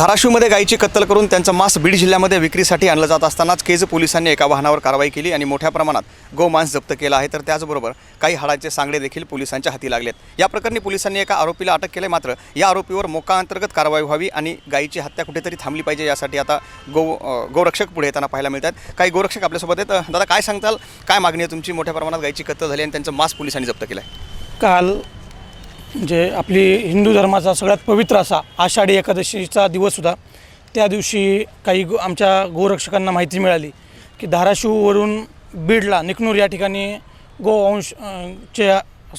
धाराशिवमध्ये गायीची कत्तल करून त्यांचं मांस बीड जिल्ह्यामध्ये विक्रीसाठी आणलं जात असतानाच केज पोलिसांनी एका वाहनावर कारवाई केली आणि मोठ्या प्रमाणात गोमांस जप्त केला आहे. तर त्याचबरोबर काही हाडाचे सांगडे देखील पोलिसांच्या हाती लागलेत. या प्रकरणी पोलिसांनी एका आरोपीला अटक केली मात्र या आरोपीवर मोका अंतर्गत कारवाई व्हावी आणि गायीची हत्या कुठेतरी थांबली पाहिजे यासाठी आता गो गोरक्षक पुढे येताना पाहायला मिळतात काही गोरक्षक आपल्यासोबत आहेत. दादा काय सांगताल? काय मागणी आहे तुमची? मोठ्या प्रमाणात गायीची कत्तल झाली आणि त्यांचं मांस पोलिसांनी जप्त केलं आहे काल म्हणजे आपली हिंदू धर्माचा सगळ्यात पवित्र असा आषाढी एकादशीचा दिवस होता त्या दिवशी काही गो आमच्या गोरक्षकांना माहिती मिळाली की धाराशिववरून बीडला निकनूर या ठिकाणी गोवंश चे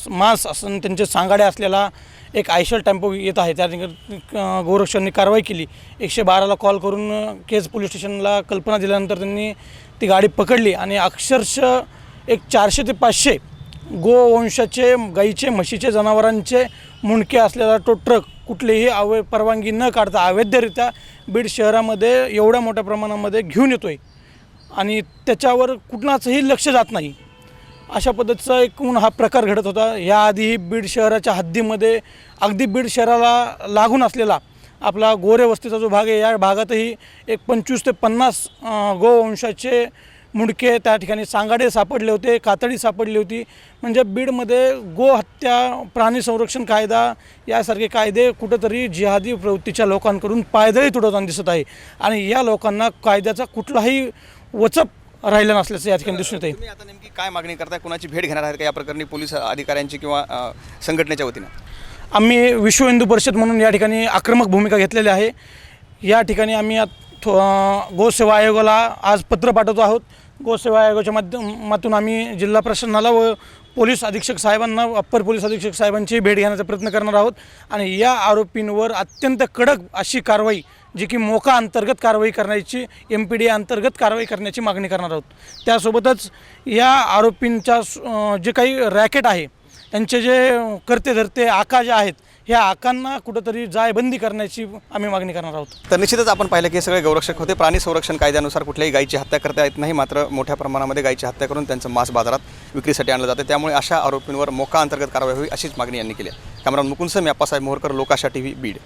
मांस असून त्यांचे सांगाडे असलेला एक आयशर टेम्पो येत आहे. त्या ठिकाणी गोरक्षकांनी कारवाई केली. एकशे बाराला कॉल करून केज पोलीस स्टेशनला कल्पना दिल्यानंतर त्यांनी ती गाडी पकडली आणि अक्षरशः एक चारशे ते पाचशे गोवंशाचे गाईचे म्हशीचे जनावरांचे मुंडके असलेला तो ट्रक कुठलीही अवै परवानगी न काढता अवैधरित्या बीड शहरामध्ये एवढ्या मोठ्या प्रमाणामध्ये घेऊन येतो आहे आणि त्याच्यावर कुणाचंही लक्ष जात नाही. अशा पद्धतीचा एकूण हा प्रकार घडत होता. याआधीही बीड शहराच्या हद्दीमध्ये अगदी बीड शहराला लागून असलेला आपला गोरे वस्तीचा जो भाग आहे या भागातही एक पंचवीस ते पन्नास गोवंशाचे मुंडके त्या ठिकाणी सांगाडे सापडले होते कातडी सापडली होती. म्हणजे बीडमध्ये गोहत्या प्राणी संरक्षण कायदा यासारखे कायदे कुठंतरी जिहादी प्रवृत्तीच्या लोकांकडून पायदळी तुडवताना दिसत आहे. आणि या लोकांना कायद्याचा कुठलाही वचप राहिला नसल्याचं या ठिकाणी दिसून येत आता नेमकी काय मागणी करताय? कुणाची भेट घेणार आहेत का? या प्रकरणी पोलीस अधिकाऱ्यांची किंवा संघटनेच्या वतीनं? आम्ही विश्व हिंदू परिषद म्हणून या ठिकाणी आक्रमक भूमिका घेतलेली आहे. या ठिकाणी आम्ही थो- गोसेवा आयोगाला आज पत्र पाठवतो आहोत. गोसेवा आयोगाच्या माध्यमातून आम्ही जिल्हा प्रशासनाला व पोलीस अधीक्षक साहेबांना अप्पर पोलीस अधीक्षक साहेबांची भेट घेण्याचा प्रयत्न करणार आहोत. आणि या आरोपींवर अत्यंत कडक अशी कारवाई जी की मोका अंतर्गत कारवाई करण्याची एम पी डी अंतर्गत कारवाई करण्याची मागणी करणार आहोत. त्यासोबतच या आरोपींच्या जे काही रॅकेट आहे त्यांचे जे करते धरते आका जे आहेत ह्या आकांना कुठंतरी जायबंदी करण्याची आम्ही मागणी करणार आहोत. तर निश्चितच आपण पाहिलं की हे सगळे गौरक्षक होते. प्राणी संरक्षण कायद्यानुसार कुठल्याही गायीची हत्या करता येत नाही. मात्र मोठ्या प्रमाणामध्ये गायीची हत्या करून त्यांचं मांस बाजारात विक्रीसाठी आणलं जातं. त्यामुळे अशा आरोपींवर मोका अंतर्गत कारवाई होईल अशीच मागणी यांनी केली कॅमेरा मुकुंद सम अप्पासाहेब मोहरकर लोकाशा टी व्ही बीड.